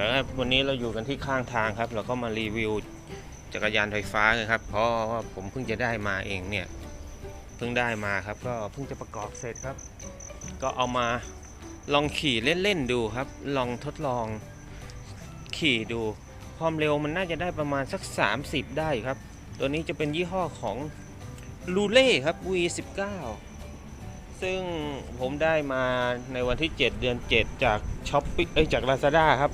ดี๋ยววันนี้เราอยู่กันที่ข้างทางครับ เราก็มารีวิวจักรยานไฟฟ้ากันครับ เพราะว่าผมเพิ่งจะได้มาเองเนี่ย เพิ่งได้มาครับ ก็เพิ่งจะประกอบเสร็จครับ ก็เอามาลองขี่เล่นๆดูครับ ลองทดลองขี่ดู ความเร็วมันน่าจะได้ประมาณสัก 30 ได้ครับ ตัวนี้จะเป็นยี่ห้อของลูเล่ครับ V19 ซึ่งผมได้มาในวันที่ 7 เดือน 7 จากช้อปปี้เอ้ยจาก Lazada ครับ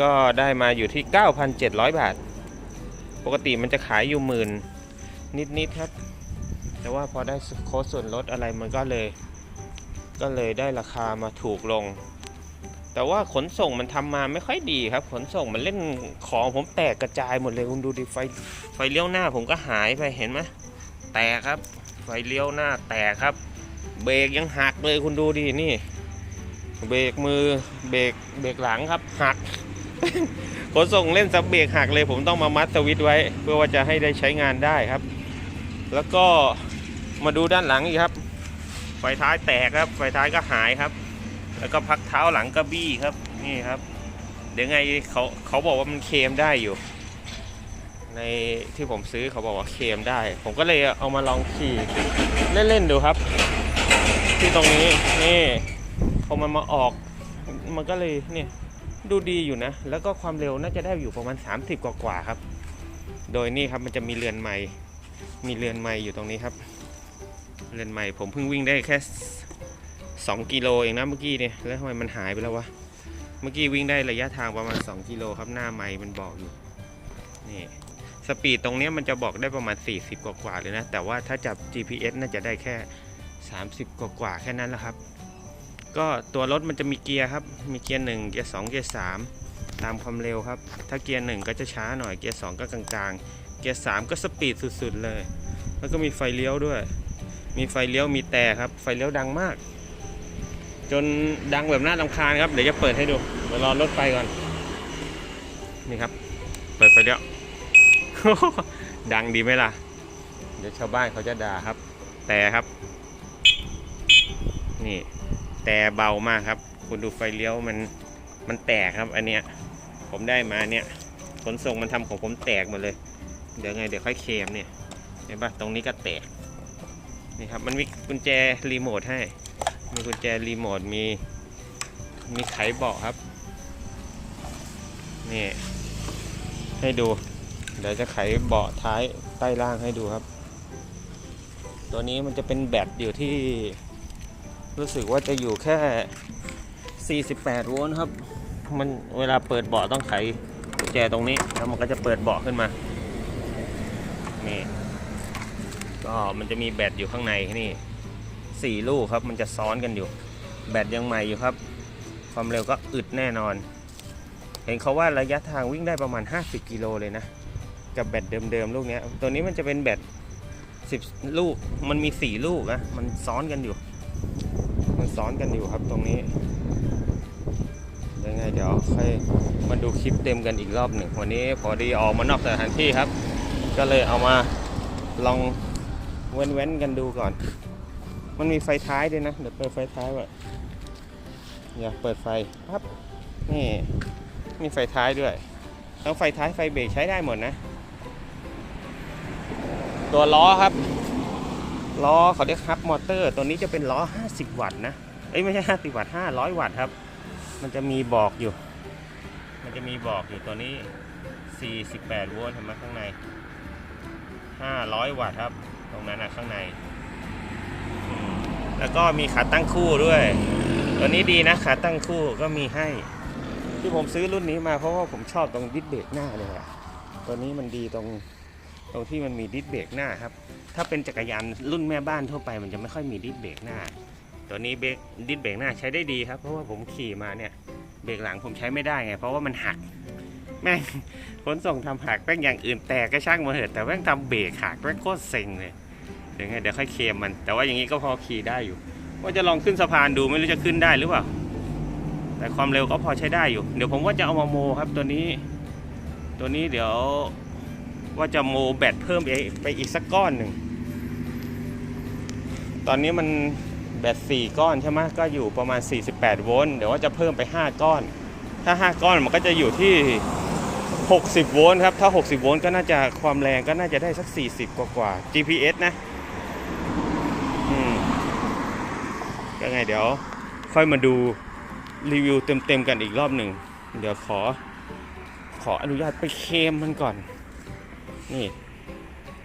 ก็ได้มาอยู่ที่ 9,700 บาท ปกติมันจะขายอยู่หมื่นนิดๆครับ แต่ว่าพอได้โค้ดส่วนลดอะไรมันก็เลย ก็เลยได้ราคามาถูกลง แต่ว่าขนส่งมันทำมาไม่ค่อยดีครับ ขนส่งมันเล่นของผมแตกกระจายหมดเลยคุณดูดิไฟไฟเลี้ยวหน้าผมก็หายไปเห็นไหมแตกครับ ไฟเลี้ยวหน้าแตกครับ เบรกยังหักเลยคุณดูดินี่ เบรกมือเบรกเบรกหลังครับหัก ขนส่งเล่นซับเบรกหักเลยผมต้องมามัดสวิตช์ไว้ เพื่อว่าจะให้ได้ใช้งานได้ครับ แล้วก็มาดูด้านหลังอีกครับ ไฟท้ายแตกครับ ไฟท้ายก็หายครับ แล้วก็พักเท้าหลังก็บี้ครับนี่ครับ เดี๋ยวไงเขาเขาบอกว่ามันเคลมได้อยู่ ในที่ผมซื้อเขาบอกว่าเคลมได้ ผมก็เลยเอามาลองขี่เล่นๆดูครับ ที่ตรงนี้นี่พอมันมาออกมันก็เลยเนี่ย ดูดีอยู่นะ แล้วก็ความเร็วน่าจะได้อยู่ประมาณ 30 กว่าๆครับ โดยนี่ครับมันจะมีเรือนไม้มีเรือนไม้อยู่ตรงนี้ครับ เรือนไม้ผมเพิ่งวิ่งได้แค่ 2 กิโลเองนะเมื่อกี้เนี่ย แล้วทำไมมันหายไปแล้ววะ เมื่อกี้วิ่งได้ระยะทางประมาณ 2 กิโลครับ หน้าไม้มันบอกอยู่ นี่ สปีดตรงนี้มันจะบอกได้ประมาณ 40 กว่าๆเลยนะ แต่ว่าถ้าจับ GPS น่าจะได้แค่ 30 กว่ากว่าๆแค่นั้นแหละครับ ก็ตัวรถมันจะมีเกียร์ครับ มีเกียร์1เกียร์2เกียร์3ตามความเร็วครับ ถ้าเกียร์1ก็จะช้าหน่อย เกียร์2ก็กลางๆ เกียร์3ก็สปีดสุดๆเลย แล้วก็มีไฟเลี้ยวด้วย มีไฟเลี้ยวมีแต่ครับ ไฟเลี้ยวดังมาก จนดังแบบน่ารำคาญครับ เดี๋ยวจะเปิดให้ดู เดี๋ยวรอรถไปก่อน นี่ครับ เปิดไฟเลี้ยว ดังดีไหมล่ะ เดี๋ยวชาวบ้านเขาจะด่าครับ แต่ครับ นี่ แต่เบามากครับ คุณดูไฟเลี้ยวมันมันแตกครับ อันเนี้ยผมได้มาเนี่ยขนส่งมันทำของผมแตกหมดเลย เดี๋ยวไงเดี๋ยวค่อยเคมเนี่ยเห็นปะตรงนี้ก็แตกนี่ครับมันมีกุญแจรีโมทให้ มีกุญแจรีโมทมีมีไขเบาะครับนี่ให้ดู เดี๋ยวจะไขเบาะท้ายใต้ล่างให้ดูครับ ตัวนี้มันจะเป็นแบตอยู่ที่ รู้สึกว่าจะอยู่แค่ 48 โวลต์ครับ มันเวลาเปิดเบาะต้องไขกุญแจตรงนี้ แล้วมันก็จะเปิดเบาะขึ้นมา นี่ ก็มันจะมีแบตอยู่ข้างในนี่สี่ลูกครับ มันจะซ้อนกันอยู่ แบตยังใหม่อยู่ครับ ความเร็วก็อึดแน่นอน เห็นเขาว่าระยะทางวิ่งได้ประมาณ 50 กิโลเลยนะ กับแบตเดิมๆ ลูกนี้ ตัวนี้มันจะเป็นแบต10 ลูก มันมี 4 ลูกนะ มันซ้อนกันอยู่ มันซ้อนกันอยู่ครับตรงนี้ยังไงเดี๋ยวค่อยมาดูคลิปเต็มกันอีกรอบหนึ่งวันนี้พอดีออกมานอกสถานที่ครับ ก็เลยเอามาลองเว้นๆกันดูก่อน มันมีไฟท้ายด้วยนะ เดี๋ยวเปิดไฟท้ายไว้อย่าเปิดไฟปั๊บนี่มีไฟท้ายด้วยทั้งไฟท้ายไฟเบรกใช้ได้หมดนะ ตัวล้อครับ ล้อเขาเรียกฮับมอเตอร์ ตัวนี้จะเป็นล้อ 50 วัตต์นะเอ้ยไม่ใช่ 50 วัตต์ 500 วัตต์ครับ มันจะมีบอกอยู่ มันจะมีบอกอยู่ตัวนี้ 48 โวลต์เห็นไหมข้างใน 500 วัตต์ครับ ตรงนั้นนะข้างใน แล้วก็มีขาตั้งคู่ด้วย ตัวนี้ดีนะขาตั้งคู่ก็มีให้ ที่ผมซื้อรุ่นนี้มาเพราะว่าผมชอบตรงดิสเบรกหน้าเลยอะตัวนี้มันดีตรง ตรงที่มันมีดิสเบรกหน้าครับ ถ้าเป็นจักรยานรุ่นแม่บ้านทั่วไป มันจะไม่ค่อยมีดิสเบรกหน้า ตัวนี้เบรกดิสเบรกหน้าใช้ได้ดีครับ เพราะว่าผมขี่มาเนี่ยเบรกหลังผมใช้ไม่ได้ไง เพราะว่ามันหัก แม่งขนส่งทำหักแม่งอย่างอื่นแตกก็ช่างมาเถอะแต่แม่งทำเบรกหักแม่งโคตรเซ็งเลยเดี๋ยวไงเดี๋ยวค่อยเคลมมัน แต่ว่าอย่างนี้ก็พอขี่ได้อยู่ ว่าจะลองขึ้นสะพานดูไม่รู้จะขึ้นได้หรือเปล่าแต่ความเร็วก็พอใช้ได้อยู่ เดี๋ยวผมว่าจะเอามาโมครับตัวนี้ ตัวนี้เดี๋ยว ว่าจะโมแบตเพิ่มไปไปอีกสักก้อนหนึ่ง ตอนนี้มันแบต4ก้อนใช่ไหมก็อยู่ประมาณ 48 โวลต์เดี๋ยวว่าจะเพิ่มไป 5 ก้อน ถ้า 5 ก้อนมันก็จะอยู่ที่ 60 โวลต์ครับ ถ้า 60 โวลต์ก็น่าจะความแรงก็น่าจะได้สัก 40 กว่ากว่า GPS นะอืมก็ไงเดี๋ยวค่อยมาดูรีวิวเต็มๆกันอีกรอบหนึ่ง เดี๋ยวขอ ขออนุญาตไปเคมมันก่อน นี่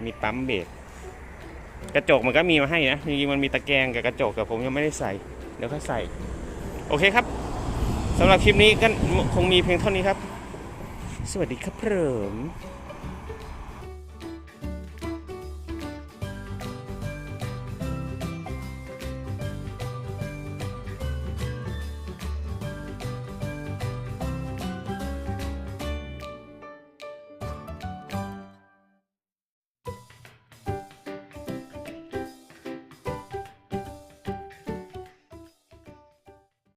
มีปั๊มเบรกกระจกมันก็มีมาให้นะจริงๆมันมีตะแกรงกับกระจกแต่ผมยังไม่ได้ใส่ เดี๋ยวค่อยใส่ โอเคครับสำหรับคลิปนี้ก็คงมีเพียงเท่านี้ครับ สวัสดีครับเพิ่ม